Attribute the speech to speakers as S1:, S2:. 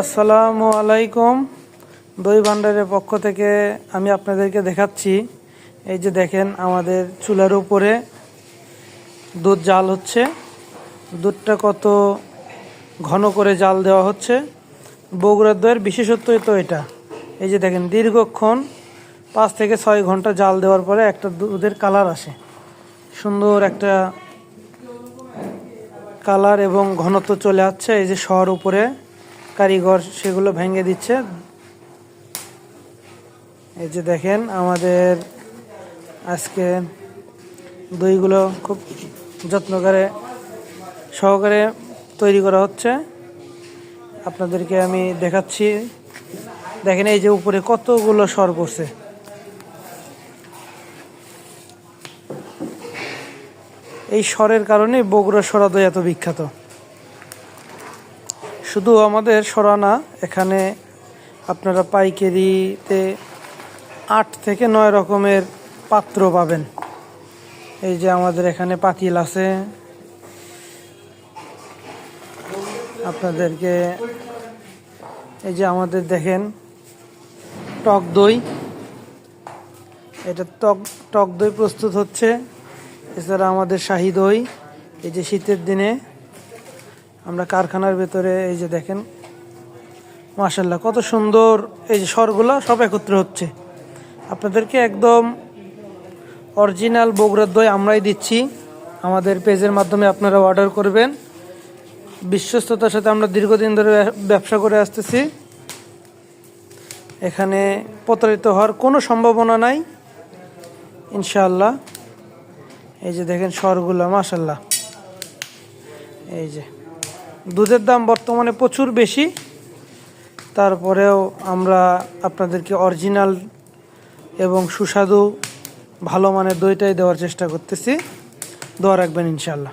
S1: আসসালামু আলাইকুম। দই ভান্ডারের পক্ষ থেকে আমি আপনাদেরকে দেখাচ্ছি। এই যে দেখেন আমাদের চুলার উপরে দুধ জাল হচ্ছে। দুধটা কত ঘন করে জাল দেওয়া হচ্ছে। বগুড়ার দইয়ের বিশেষত্বই তো এটা। এই যে দেখেন দীর্ঘক্ষণ পাঁচ থেকে ছয় ঘণ্টা জাল দেওয়ার পরে একটা দুধের কালার আসে। সুন্দর একটা কালার এবং ঘনত্ব চলে আসছে এই যে শহর উপরে। কারিগর সেগুলো ভেঙে দিচ্ছে। এই যে দেখেন আমাদের আজকে দইগুলো খুব যত্ন করে, সহকারে তৈরি করা হচ্ছে। আপনাদেরকে আমি দেখাচ্ছি। দেখেন এই যে উপরে কতগুলো সর পড়ছে। এই স্বরের কারণে বগুড়া সরা দই এত বিখ্যাত। শুধু আমাদের সরানা এখানে আপনারা পাইকারিতে আট থেকে নয় রকমের পাত্র পাবেন। এই যে আমাদের এখানে পাতিল আছে। আপনাদেরকে এই যে আমাদের দেখেন, টক দই। এটা টক টক দই প্রস্তুত হচ্ছে। এছাড়া আমাদের শাহি দই। এই যে শীতের দিনে আমরা কারখানার ভেতরে এই যে দেখেন মাসাল্লাহ কত সুন্দর এই যে স্বরগুলো সব একত্র হচ্ছে। আপনাদেরকে একদম অরিজিনাল বগুড়ার দই আমরাই দিচ্ছি। আমাদের পেজের মাধ্যমে আপনারা অর্ডার করবেন। বিশ্বস্ততার সাথে আমরা দীর্ঘদিন ধরে ব্যবসা করে আসতেছি। এখানে প্রতারিত হওয়ার কোনো সম্ভাবনা নাই। ইনশাআল্লাহ। এই যে দেখেন স্বরগুলো মাসাল্লাহ এই যে দুধের দাম বর্তমানে প্রচুর বেশি। তারপরেও আমরা আপনাদেরকে অরিজিনাল এবং সুস্বাদু, ভালো মানের দইটাই দেওয়ার চেষ্টা করতেছি। দোয়া রাখবেন ইনশাল্লাহ